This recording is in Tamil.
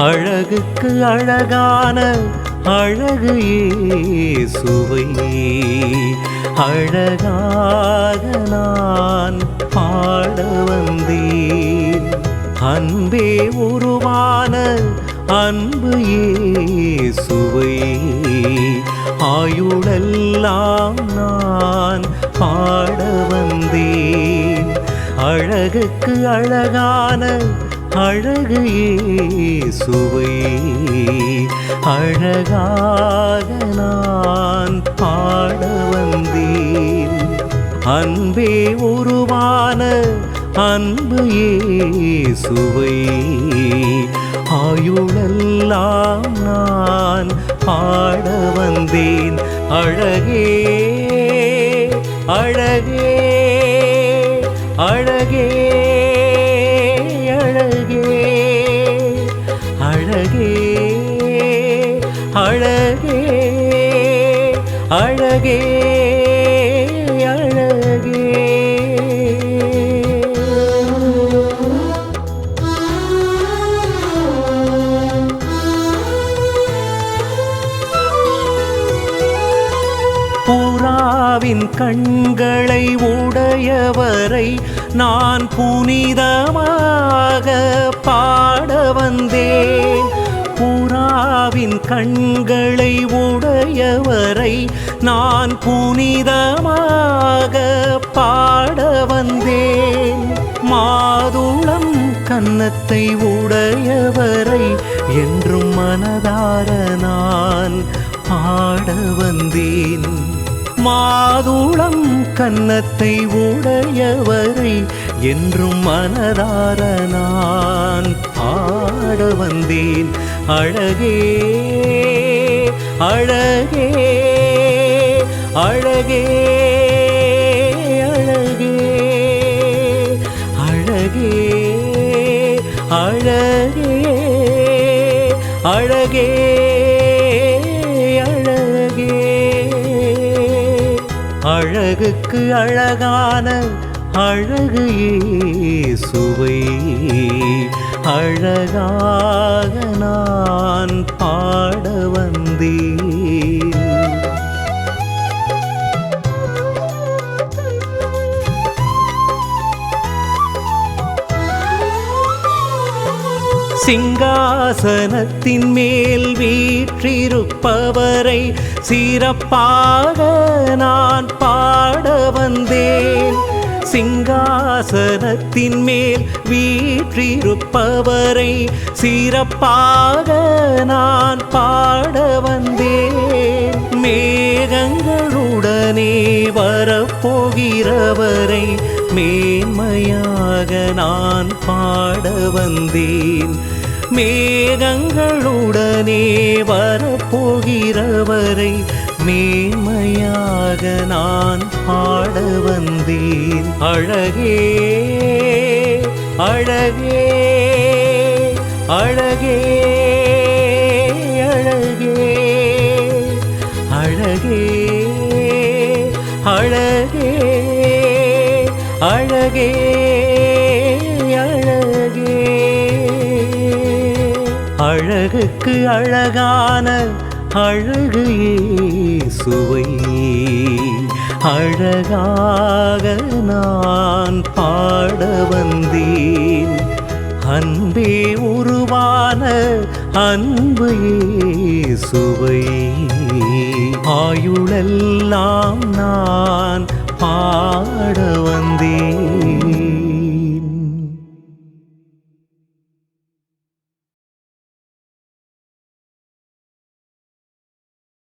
அழகுக்கு அழகான அழகு சுவை அழகாக நான் பாட வந்தேன். அன்பே உருவான அன்பு சுவை ஆயுளெல்லாம் நான் பாட வந்தேன். அழகுக்கு அழகான அழகையே சுவை அழகாக நான் பாட வந்தேன். அன்பே உருவான அன்பையே சுவை ஆயுளெல்லாம் நான் பாட வந்தேன். அழகே அழகே அழகே. ஆத்மாவின் கண்களை உடையவரை நான் புனிதமாக பாட வந்தேன். புறாவின் கண்களை உடையவரை நான் புனிதமாக பாட வந்தேன். மாதுளம் கன்னத்தை உடையவரை என்றும் மனதார நான் பாட வந்தேன். மா கன்னத்தை உடையவரை என்றும் மனதார நான் பாட வந்தேன். அழகே அழகே அழகே அழகே அழகே அழகே அழகே. அழகுக்கு அழகான அழகு சுவை அழகா சிங்காசனத்தின் மேல் வீற்றிருப்பவரை சிறப்பாக நான் பாட வந்தேன். சிங்காசனத்தின் மேல் வீற்றிருப்பவரை சிறப்பாக நான் பாட வந்தேன். மேகங்களுடனே வரப்போகிறவரை மேன்மையாக நான் பாட வந்தேன். மேகங்களுடனே வரப்போகிறவரை மேன்மையாக நான் பாட வந்தேன். அழகே அழகே அழகே அழகே அழகே அழகே. அழகே அழகே. அழகுக்கு அழகான அழகு சுவை அழகாக நான் பாட வந்தேன். அன்பே உருவான அன்பு சுவை ஆயுளெல்லாம் நான் பாட வந்தே